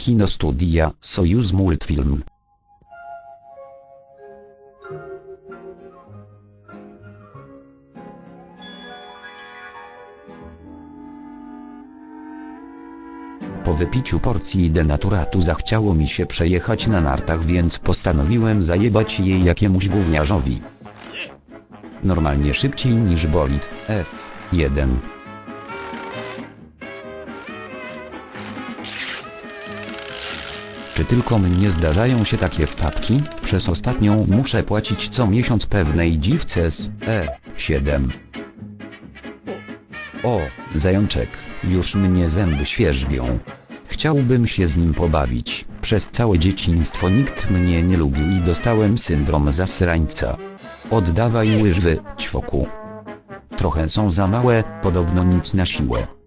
Kinostudia Sojus Multfilm. Po wypiciu porcji denaturatu zachciało mi się przejechać na nartach więc postanowiłem zajebać jej jakiemuś gówniarzowi. Normalnie szybciej niż bolid F1. Czy tylko mnie zdarzają się takie wpadki? Przez ostatnią muszę płacić co miesiąc pewnej dziwce z E7. O, zajączek, już mnie zęby świerzbią. Chciałbym się z nim pobawić. Przez całe dzieciństwo nikt mnie nie lubił i dostałem syndrom zasrańca. Oddawaj łyżwy, ćwoku. Trochę są za małe, podobno nic na siłę.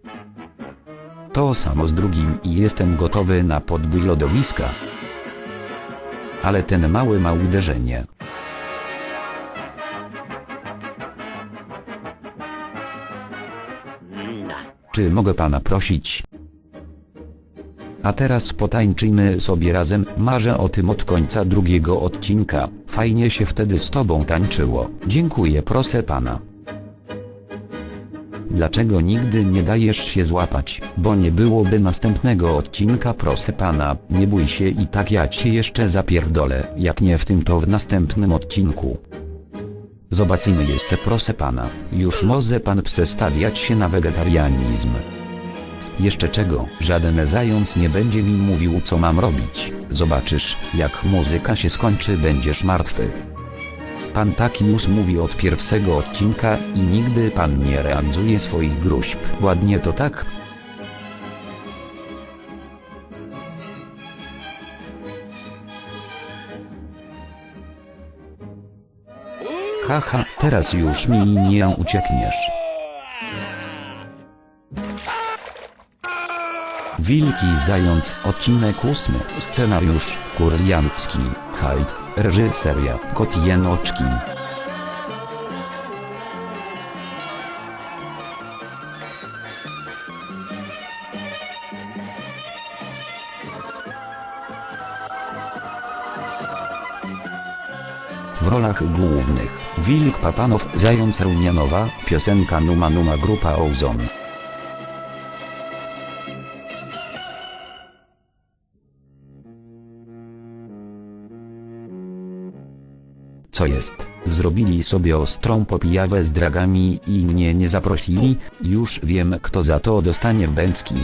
To samo z drugim i jestem gotowy na podbój lodowiska. Ale ten mały ma uderzenie. Czy mogę pana prosić? A teraz potańczyjmy sobie razem, marzę o tym od końca drugiego odcinka, fajnie się wtedy z tobą tańczyło, dziękuję proszę pana. Dlaczego nigdy nie dajesz się złapać, bo nie byłoby następnego odcinka proszę pana, nie bój się i tak ja cię jeszcze zapierdolę, jak nie w tym to w następnym odcinku. Zobaczymy jeszcze proszę pana, już może pan przestawiać się na wegetarianizm. Jeszcze czego, żaden zając nie będzie mi mówił co mam robić, zobaczysz, jak muzyka się skończy będziesz martwy. Pan taki mówi od pierwszego odcinka i nigdy pan nie realizuje swoich gruźb. Ładnie to tak? Haha, teraz już mi nie uciekniesz. Wilki Zając, odcinek ósmy, scenariusz, Kurliancki, Hajd, reżyseria, Kot. W rolach głównych, Wilk Papanow, Zając Rumianowa, piosenka Numa Numa Grupa Ozon. Co jest? Zrobili sobie ostrą popijawę z dragami i mnie nie zaprosili? Już wiem kto za to dostanie w bęcki.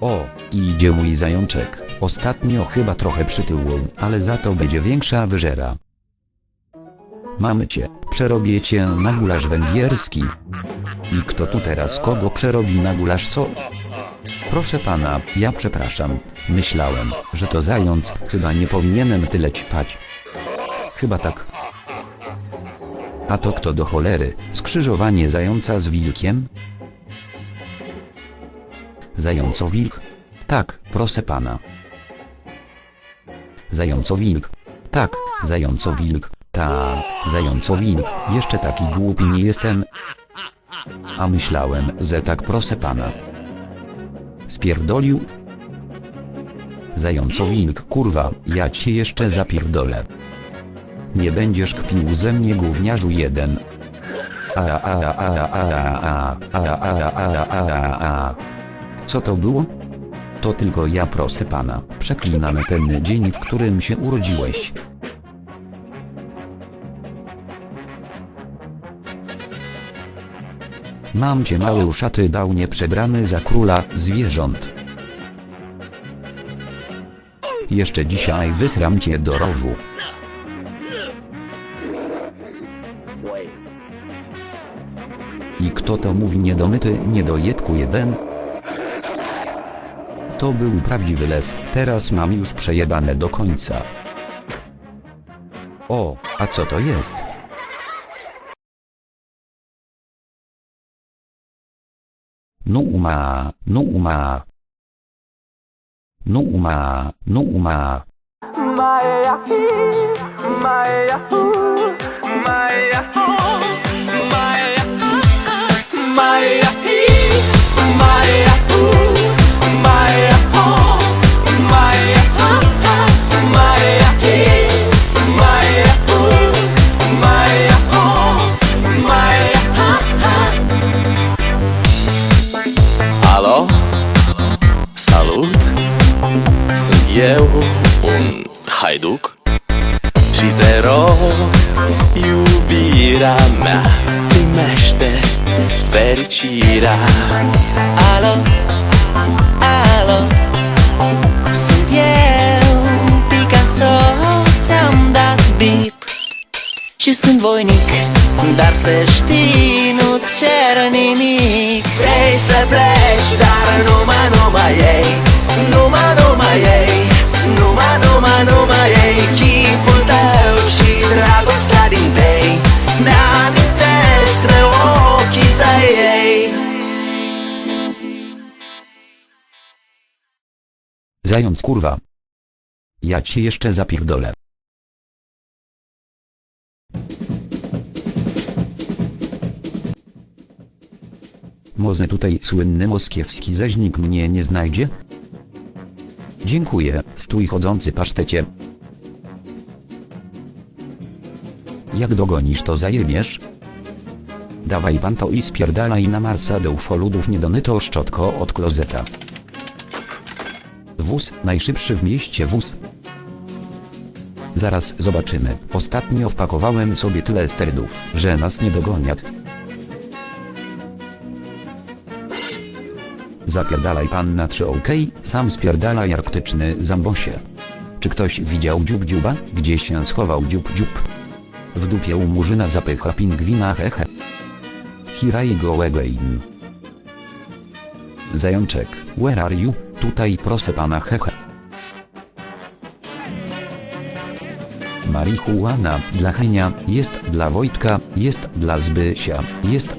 O, idzie mój zajączek. Ostatnio chyba trochę przytyłł, ale za to będzie większa wyżera. Mamy cię, przerobię cię na gulasz węgierski. I kto tu teraz kogo przerobi na gulasz co? Proszę pana, ja przepraszam. Myślałem, że to zając, chyba nie powinienem tyle ćpać. Chyba tak. A to kto do cholery? Skrzyżowanie zająca z wilkiem? Zająco-wilk? Tak, proszę pana. Zająco-wilk. Tak, zająco-wilk. Tak, zająco-wilk. Jeszcze taki głupi nie jestem. A myślałem, że tak proszę pana. Spierdolił? Zająco-wilk kurwa, ja cię jeszcze zapierdolę. Nie będziesz kpił ze mnie gówniarzu jeden. A a a a a a a a a a a Co to było? To tylko ja proszę pana, przeklinam ten dzień w którym się urodziłeś. Mam cię mały uszaty dał przebrany za króla zwierząt. Jeszcze dzisiaj wysram cię do rowu. I kto to mówi niedomyty niedojebku jeden? To był prawdziwy lew, teraz mam już przejebane do końca. O, a co to jest? Nummer, Nummer. Nummer, Nummer. My, my, my, my, my. Haiduc Și te rog, iubirea mea Primește fericirea. Alo, alo Sunt eu, Picasso Ți-am dat bip. Și sunt voinic Dar să știi, nu-ți cer nimic. Vrei să pleci, dar numai, numai ei Numai, Zając kurwa. Ja cię jeszcze zapierdolę. Może tutaj słynny moskiewski zeźnik mnie nie znajdzie? Dziękuję, stój chodzący pasztecie. Jak dogonisz to zajebiesz? Dawaj pan to i spierdalaj na Marsa do ufoludów niedonyto szczotko od klozeta. Wóz, najszybszy w mieście wóz. Zaraz zobaczymy. Ostatnio wpakowałem sobie tyle sterdów, że nas nie dogoniat. Zapierdalaj pan na trzy ok, sam spierdalaj arktyczny zambosie. Czy ktoś widział dziób dziuba? Gdzie się schował dziób dziób? W dupie u murzyna zapycha pingwina hehe. Here I go again. Zajączek, where are you? Tutaj proszę pana hehe. Marihuana dla Henia, jest dla Wojtka, jest dla Zbysia, jest...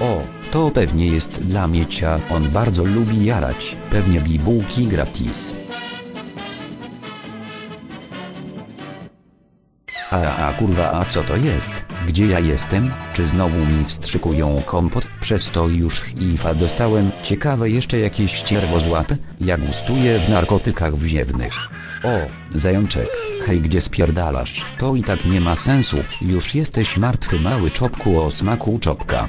O, to pewnie jest dla Miecia, on bardzo lubi jarać, pewnie bibułki gratis. A, kurwa, a co to jest? Gdzie ja jestem? Czy znowu mi wstrzykują kompot? Przez to już HIV dostałem. Ciekawe jeszcze jakieś ścierwo złapę? Jak gustuję w narkotykach wziewnych. O, zajączek, hej gdzie spierdalasz? To i tak nie ma sensu, już jesteś martwy mały czopku o smaku czopka.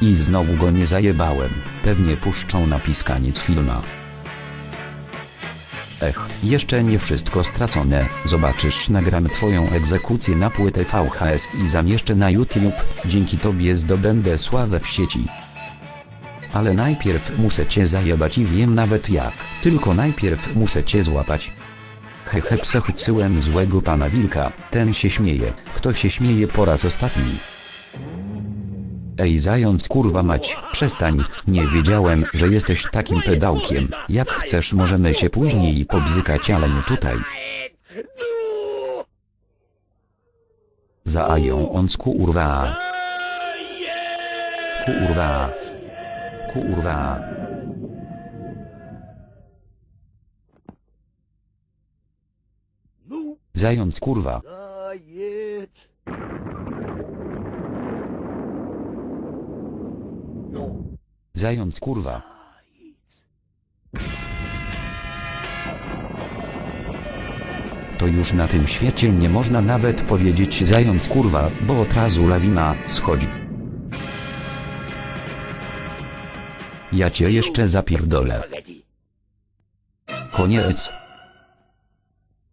I znowu go nie zajebałem, pewnie puszczą na piskaniec filma. Ech, jeszcze nie wszystko stracone. Zobaczysz, nagram twoją egzekucję na płytę VHS i zamieszczę na YouTube. Dzięki tobie zdobędę sławę w sieci. Ale najpierw muszę cię zajebać i wiem nawet jak. Tylko najpierw muszę cię złapać. Hehe przechycyłem złego pana wilka, ten się śmieje. Kto się śmieje po raz ostatni? Ej zając kurwa mać, przestań, nie wiedziałem, że jesteś takim pedałkiem. Jak chcesz możemy się później pobzykać, ale nie tutaj. Zaają on kurwa. Kurwa. Kurwa. Zając kurwa. Zając kurwa. To już na tym świecie nie można nawet powiedzieć zając kurwa, bo od razu lawina schodzi. Ja cię jeszcze zapierdolę. Koniec.